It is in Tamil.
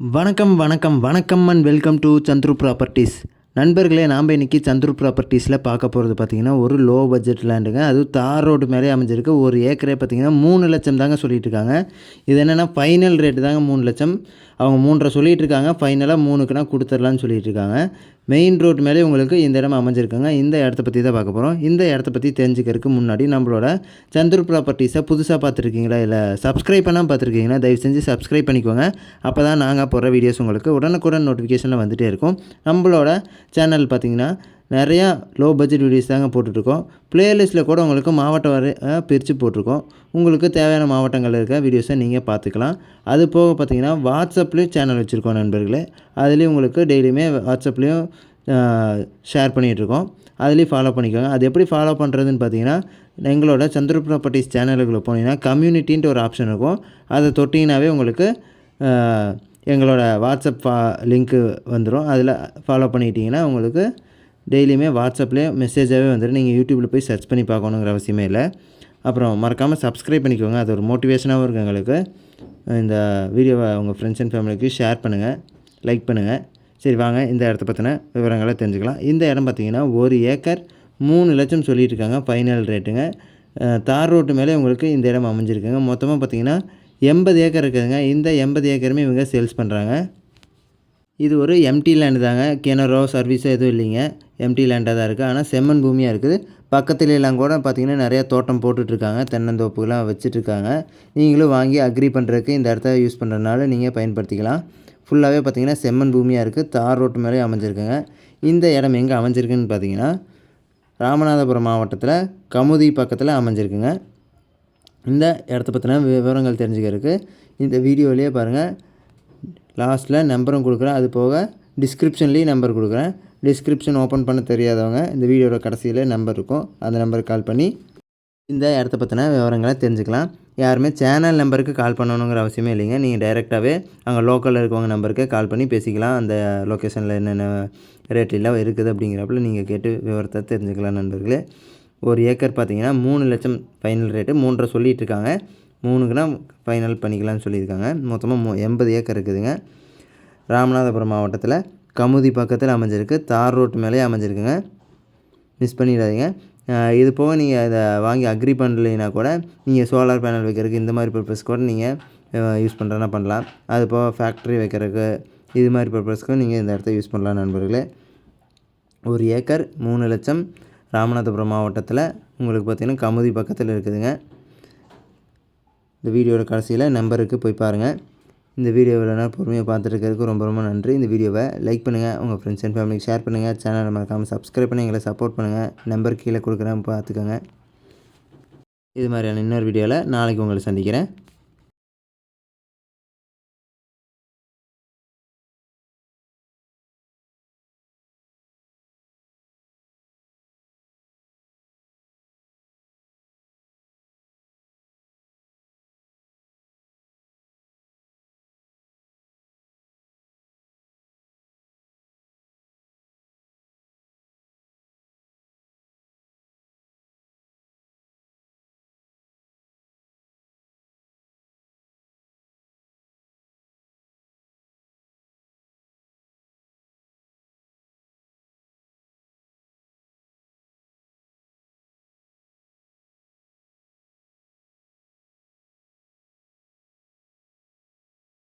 வணக்கம் வணக்கம் வணக்கம் and welcome to Chandru properties நண்பர்களே நாம் இன்றைக்கி சந்துரு ப்ராப்பர்ட்டிஸில் பார்க்க போகிறது பார்த்திங்கன்னா ஒரு லோ பட்ஜெட் லேண்டுங்க அது தார் ரோடு மேலே அமைஞ்சிருக்கு. ஒரு ஏக்கரே பார்த்திங்கன்னா மூணு லட்சம் தாங்க சொல்லிட்டு இருக்காங்க. இது என்னென்னா ஃபைனல் ரேட்டு தாங்க மூணு லட்சம். அவங்க மூன்றரை சொல்லிகிட்டு இருக்காங்க ஃபைனலாக மூணுக்குனா கொடுத்துர்லான்னு சொல்லிட்டு இருக்காங்க மெயின் ரோட் மேலே உங்களுக்கு இந்த இடம் அமைஞ்சிருக்காங்க. இந்த இடத்த பற்றி தான் பார்க்க போகிறோம் இந்த இடத்த பற்றி தெரிஞ்சுக்கிறதுக்கு முன்னாடி நம்மளோட சந்துரு ப்ராப்பர்ட்டிஸை புதுசாக பார்த்துருக்கீங்களா? இல்லை சப்ஸ்கிரைப் பண்ணால் பார்த்துருக்கீங்களா? தயவு செஞ்சு சப்ஸ்கிரைப் பண்ணிக்கோங்க. அப்போ தான் நாங்கள் போடுற வீடியோஸ் உங்களுக்கு உடனுக்குடன் நோட்டிஃபிகேஷனில் வந்துகிட்டே இருக்கும். நம்மளோட சேனல் பார்த்திங்கன்னா நிறையா லோ பட்ஜெட் வீடியோஸ் தாங்க போட்டுட்ருக்கோம். ப்ளேலிஸ்ட்டில் கூட உங்களுக்கு மாவட்டம் வரை பிரித்து போட்டிருக்கோம். உங்களுக்கு தேவையான மாவட்டங்களில் இருக்க வீடியோஸை நீங்கள் பார்த்துக்கலாம் அது போக பார்த்தீங்கன்னா வாட்ஸ்அப்லேயும் சேனல் வச்சுருக்கோம் நண்பர்களே. அதுலேயும் உங்களுக்கு டெய்லியுமே வாட்ஸ்அப்லேயும் ஷேர் பண்ணிகிட்ருக்கோம் அதுலேயும் ஃபாலோ பண்ணிக்கோங்க. அது எப்படி ஃபாலோ பண்ணுறதுன்னு பார்த்தீங்கன்னா எங்களோட சந்திர ப்ராப்பர்ட்டிஸ் சேனலுக்குள்ளே போனீங்கன்னா கம்யூனிட்டின்ட்டு ஒரு ஆப்ஷன் இருக்கும். அதை தொட்டிங்கனாவே உங்களுக்கு எங்களோட வாட்ஸ்அப் ஃபா லிங்க்கு வந்துடும் அதில் ஃபாலோ பண்ணிக்கிட்டிங்கன்னா உங்களுக்கு டெய்லியுமே வாட்ஸ்அப்லேயே மெசேஜாகவே வந்துடும் நீங்கள் யூடியூப்பில் போய் சர்ச் பண்ணி பார்க்கணுங்கிற அவசியமே இல்லை. அப்புறம் மறக்காமல் சப்ஸ்கிரைப் பண்ணிக்கோங்க. அது ஒரு மோட்டிவேஷனாகவும் இருக்கும் எங்களுக்கு. இந்த வீடியோவை உங்கள் ஃப்ரெண்ட்ஸ் அண்ட் ஃபேமிலிக்கு ஷேர் பண்ணுங்கள் லைக் பண்ணுங்கள் சரி வாங்க. இந்த இடத்த பற்றின விவரங்களை தெரிஞ்சுக்கலாம். இந்த இடம் பார்த்தீங்கன்னா ஒரு ஏக்கர் மூணு லட்சம் சொல்லிட்டு இருக்காங்க ஃபைனல் ரேட்டுங்க தார் ரோட்டு மேலே உங்களுக்கு இந்த இடம் அமைஞ்சிருக்குங்க. மொத்தமாக பார்த்தீங்கன்னா எண்பது ஏக்கர் இருக்குதுங்க. இந்த எண்பது ஏக்கருமே இவங்க சேல்ஸ் பண்ணுறாங்க இது ஒரு எம்டி லேண்டு தாங்க. கிணறோ சர்வீஸோ எதுவும் இல்லைங்க. எம்டி லேண்டாக தான் இருக்குது ஆனால் செம்மண் பூமியாக இருக்குது. பக்கத்துல எல்லாம் கூட பார்த்திங்கன்னா நிறையா தோட்டம் போட்டுட்ருக்காங்க. தென்னந்தோப்புகள்லாம் வச்சுட்ருக்காங்க. நீங்களும் வாங்கி அக்ரி பண்ணுறதுக்கு இந்த இடத்த யூஸ் பண்ணுறதுனால நீங்கள் பயன்படுத்திக்கலாம். ஃபுல்லாகவே பார்த்திங்கன்னா செம்மண் பூமியாக இருக்குது தார் ரோட்டு மேலே அமைஞ்சிருக்குங்க. இந்த இடம் எங்கே அமைஞ்சிருக்குன்னு பார்த்தீங்கன்னா ராமநாதபுரம் மாவட்டத்தில் கமுதி பக்கத்தில் அமைஞ்சிருக்குங்க. இந்த இடத்த பற்றின விவரங்கள் தெரிஞ்சுக்கிறதுக்கு இந்த வீடியோவிலேயே பாருங்கள் லாஸ்ட்டில் நம்பரும் கொடுக்குறேன். அது போக டிஸ்கிரிப்ஷன்லேயும் நம்பர் கொடுக்குறேன். டிஸ்கிரிப்ஷன் ஓப்பன் பண்ண தெரியாதவங்க இந்த வீடியோட கடைசியில் நம்பர் இருக்கும். அந்த நம்பருக்கு கால் பண்ணி இந்த இடத்த பற்றின விவரங்களை தெரிஞ்சுக்கலாம். யாருமே சேனல் நம்பருக்கு கால் பண்ணணுங்கிற அவசியமே இல்லைங்க. நீங்கள் டைரெக்டாகவே அங்கே லோக்கலில் இருக்கவங்க நம்பருக்கு கால் பண்ணி பேசிக்கலாம். அந்த லொக்கேஷனில் என்னென்ன ரேட்லாம் இருக்குது அப்படிங்கிறப்பல நீங்கள் கேட்டு விவரத்தை தெரிஞ்சுக்கலாம் நண்பர்களே. ஒரு ஏக்கர் பார்த்தீங்கன்னா மூணு லட்சம் ஃபைனல் ரேட்டு மூன்றரை சொல்லிட்டு இருக்காங்க. மூணுக்குனா ஃபைனல் பண்ணிக்கலாம்னு சொல்லியிருக்காங்க. மொத்தமாக மூ எண்பது ஏக்கர் இருக்குதுங்க. ராமநாதபுரம் மாவட்டத்தில் கமுதி பக்கத்தில் அமைஞ்சிருக்கு. தார் ரோட் மேலே அமைஞ்சிருக்குங்க. மிஸ் பண்ணிடாதீங்க. இது போக நீங்கள் இதை வாங்கி அக்ரி பண்ணலைன்னா கூட நீங்கள் சோலார் பேனல் வைக்கிறதுக்கு இந்த மாதிரி பர்பஸ் கூட நீங்கள் யூஸ் பண்ணுறதுனா பண்ணலாம். அது போக ஃபேக்ட்ரி வைக்கிறதுக்கு இது மாதிரி பர்பஸ்க்கும் நீங்கள் இந்த இடத்த யூஸ் பண்ணலாம் நண்பர்களே. ஒரு ஏக்கர் மூணு லட்சம் ராமநாதபுரம் மாவட்டத்தில் உங்களுக்கு பார்த்திங்கன்னா கமுதி பக்கத்தில் இருக்குதுங்க. இந்த வீடியோட கடைசியில் நம்பருக்கு போய் பாருங்கள் இந்த வீடியோவில் பொறுமையாக பார்த்துருக்கிறதுக்கு ரொம்ப ரொம்ப நன்றி. இந்த வீடியோவை லைக் பண்ணுங்கள் உங்கள் ஃப்ரெண்ட்ஸ் அண்ட் ஃபேமிலிக்கு ஷேர் பண்ணுங்கள் சேனலை மறக்காமல் சப்ஸ்கிரைப் பண்ணி எங்களை சப்போர்ட் பண்ணுங்கள் நம்பர் கீழே கொடுக்குறேன் பார்த்துக்கோங்க. இது மாதிரியான இன்னொரு வீடியோவில் நாளைக்கு உங்களை சந்திக்கிறேன்.